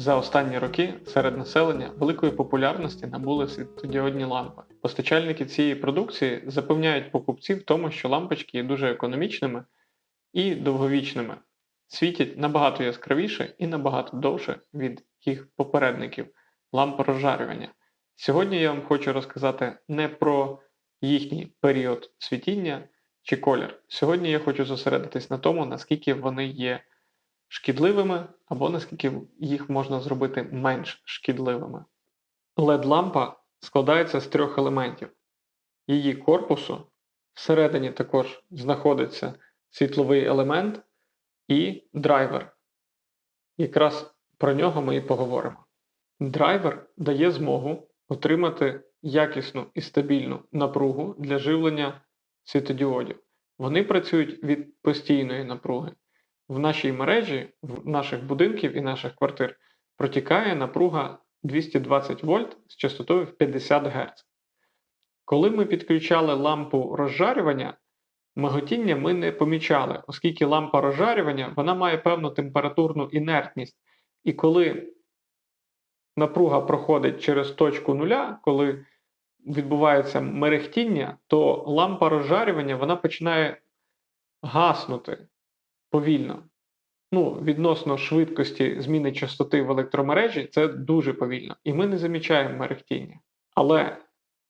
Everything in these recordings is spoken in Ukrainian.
За останні роки серед населення великої популярності набули світлодіодні лампи. Постачальники цієї продукції запевняють покупців в тому, що лампочки є дуже економічними і довговічними, світять набагато яскравіше і набагато довше від їх попередників ламп розжарювання. Сьогодні я вам хочу розказати не про їхній період світіння чи колір. Сьогодні я хочу зосередитись на тому, наскільки вони є шкідливими або наскільки їх можна зробити менш шкідливими. LED-лампа складається з трьох елементів: її корпусу, всередині також знаходиться світловий елемент і драйвер. Якраз про нього ми і поговоримо. Драйвер дає змогу отримати якісну і стабільну напругу для живлення світодіодів. Вони працюють від постійної напруги. В нашій мережі, в наших будинків і наших квартир протікає напруга 220 вольт з частотою в 50 Гц. Коли ми підключали лампу розжарювання, миготіння ми не помічали, оскільки лампа розжарювання вона має певну температурну інертність. І коли напруга проходить через точку нуля, коли відбувається мерехтіння, то лампа розжарювання вона починає гаснути повільно. Ну, відносно швидкості зміни частоти в електромережі, це дуже повільно. І ми не замічаємо мерехтіння. Але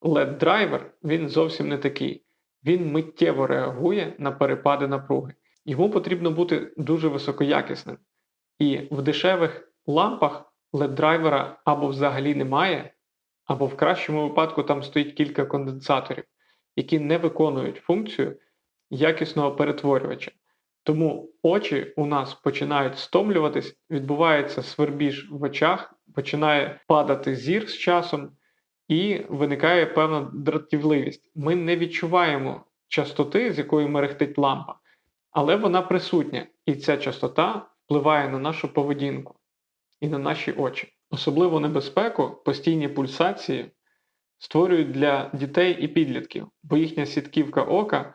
LED-драйвер він зовсім не такий. Він миттєво реагує на перепади напруги. Йому потрібно бути дуже високоякісним. І в дешевих лампах LED-драйвера або взагалі немає, або в кращому випадку там стоїть кілька конденсаторів, які не виконують функцію якісного перетворювача. Тому очі у нас починають стомлюватись, відбувається свербіж в очах, починає падати зір з часом, і виникає певна дратівливість. Ми не відчуваємо частоти, з якою мерехтить лампа, але вона присутня, і ця частота впливає на нашу поведінку і на наші очі. Особливу небезпеку постійні пульсації створюють для дітей і підлітків, бо їхня сітківка ока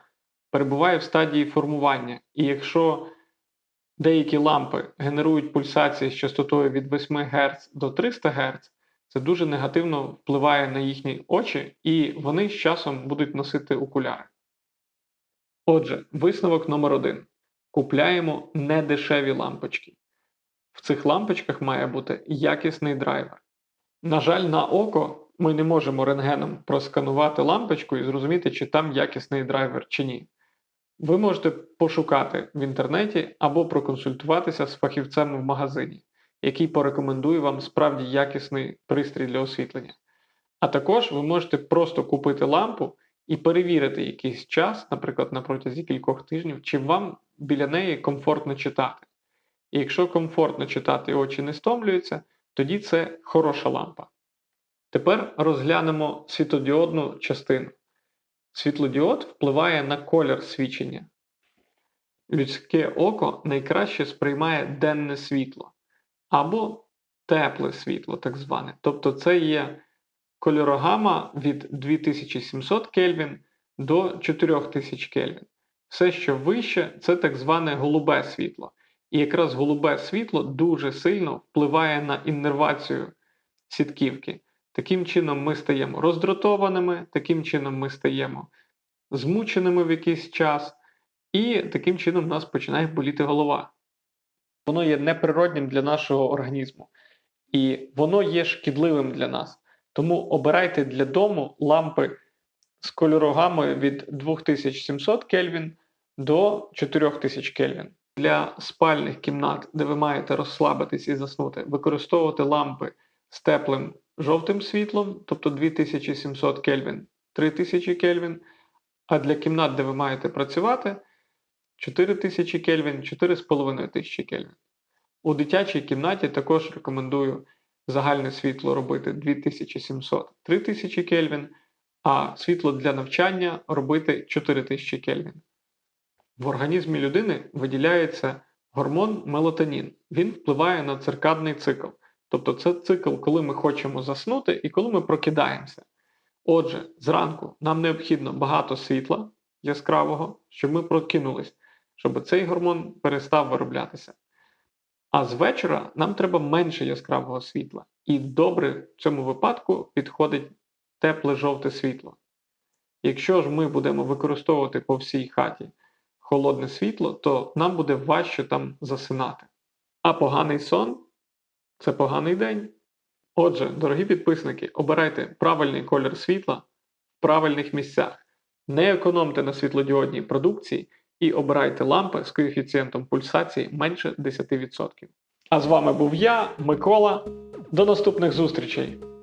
перебуває в стадії формування. І якщо деякі лампи генерують пульсації з частотою від 8 Гц до 300 Гц, це дуже негативно впливає на їхні очі, і вони з часом будуть носити окуляри. Отже, висновок номер один: купляємо недешеві лампочки. В цих лампочках має бути якісний драйвер. На жаль, на око ми не можемо рентгеном просканувати лампочку і зрозуміти, чи там якісний драйвер чи ні. Ви можете пошукати в інтернеті або проконсультуватися з фахівцем в магазині, який порекомендує вам справді якісний пристрій для освітлення. А також ви можете просто купити лампу і перевірити якийсь час, наприклад, на протязі кількох тижнів, чи вам біля неї комфортно читати. І якщо комфортно читати і очі не стомлюються, тоді це хороша лампа. Тепер розглянемо світлодіодну частину. Світлодіод впливає на колір свічення. Людське око найкраще сприймає денне світло або тепле світло, так зване. Тобто це є кольорогама від 2700 Кельвін до 4000 Кельвін. Все, що вище, це так зване голубе світло. І якраз голубе світло дуже сильно впливає на іннервацію сітківки. Таким чином ми стаємо роздратованими, таким чином ми стаємо змученими в якийсь час, і таким чином в нас починає боліти голова. Воно є неприроднім для нашого організму, і воно є шкідливим для нас. Тому обирайте для дому лампи з кольорогами від 2700 Кельвін до 4000 Кельвін. Для спальних кімнат, де ви маєте розслабитись і заснути, використовувати лампи з теплим жовтим світлом, тобто 2700 Кельвін, 3000 Кельвін. А для кімнат, де ви маєте працювати, 4000 Кельвін, 4500 Кельвін. У дитячій кімнаті також рекомендую загальне світло робити 2700-3000 Кельвін, а світло для навчання робити 4000 Кельвін. В організмі людини виділяється гормон мелатонін. Він впливає на циркадний цикл. Тобто це цикл, коли ми хочемо заснути і коли ми прокидаємося. Отже, зранку нам необхідно багато світла яскравого, щоб ми прокинулись, щоб цей гормон перестав вироблятися. А з вечора нам треба менше яскравого світла. І добре в цьому випадку підходить тепле жовте світло. Якщо ж ми будемо використовувати по всій хаті холодне світло, то нам буде важче там засинати. А поганий сон це поганий день. Отже, дорогі підписники, обирайте правильний колір світла в правильних місцях. Не економте на світлодіодній продукції і обирайте лампи з коефіцієнтом пульсації менше 10%. А з вами був я, Микола. До наступних зустрічей!